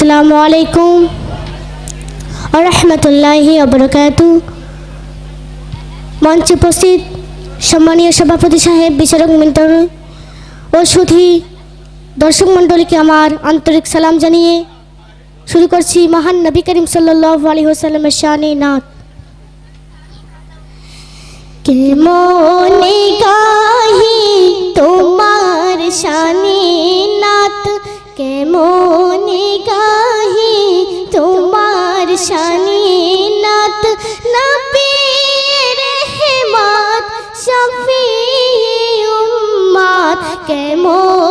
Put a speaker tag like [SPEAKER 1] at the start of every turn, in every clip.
[SPEAKER 1] আসসালামু আলাইকুম রহমতুল্লাহি অবরকাতু মঞ্চে উপস্থিত সম্মানীয় সভাপতি সাহেব, বিচারক মন্ডল ও সুধী দর্শক মণ্ডলীকে আমার আন্তরিক সালাম জানিয়ে শুরু করছি মহান নবী করিম সাল্লাহ আলী হোসাল্লামের শানে নাথ কেমনে গাহি তোমার শানে নাত নবী রহমত শফি উম্মত কেমনে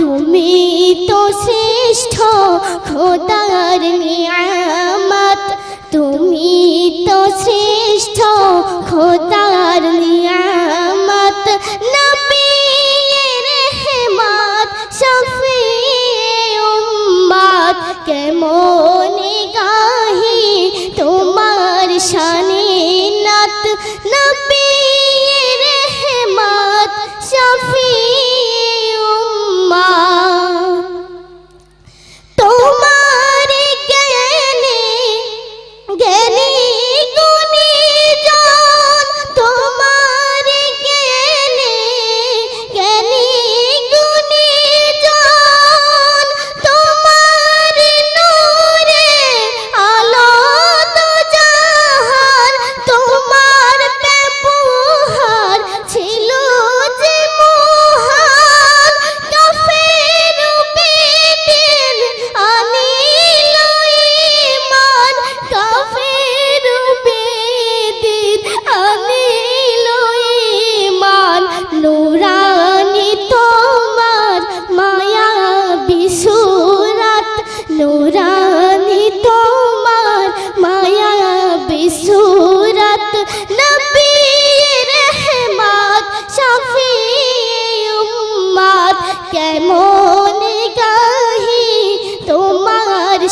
[SPEAKER 1] তুমি তো শ্রেষ্ঠ খোদার নিয়ামত। তুমি তো শ্রেষ্ঠ খোদার নিয়ামত। নবী রহমত শফি উম্মত। কেমনে গাহি তোমার শানে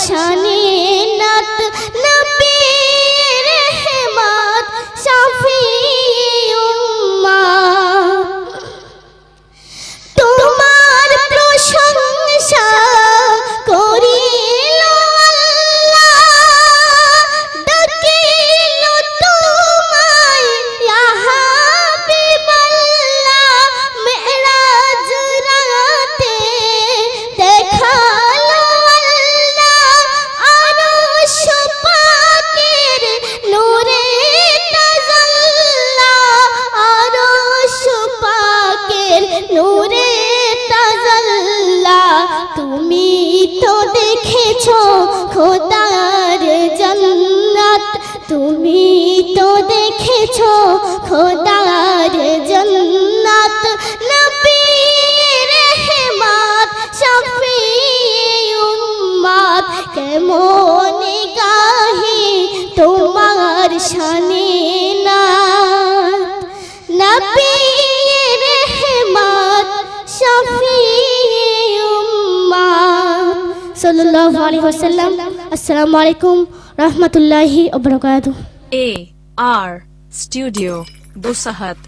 [SPEAKER 1] শানে নাত তুমি তো দেখেছ খোদার জান্নাত। তুমি তো দেখেছ খোদার জান্নাত। নবী রহমত শফি উম্মত, কেমন গাহি তোমার শানে নাত? নবী রহমত, শফি সাল্লাল্লাহু আসসালামু আলাইকুম রহমতুল্লাহি ওয়া বারাকাতুহু।
[SPEAKER 2] A R Studio Busahat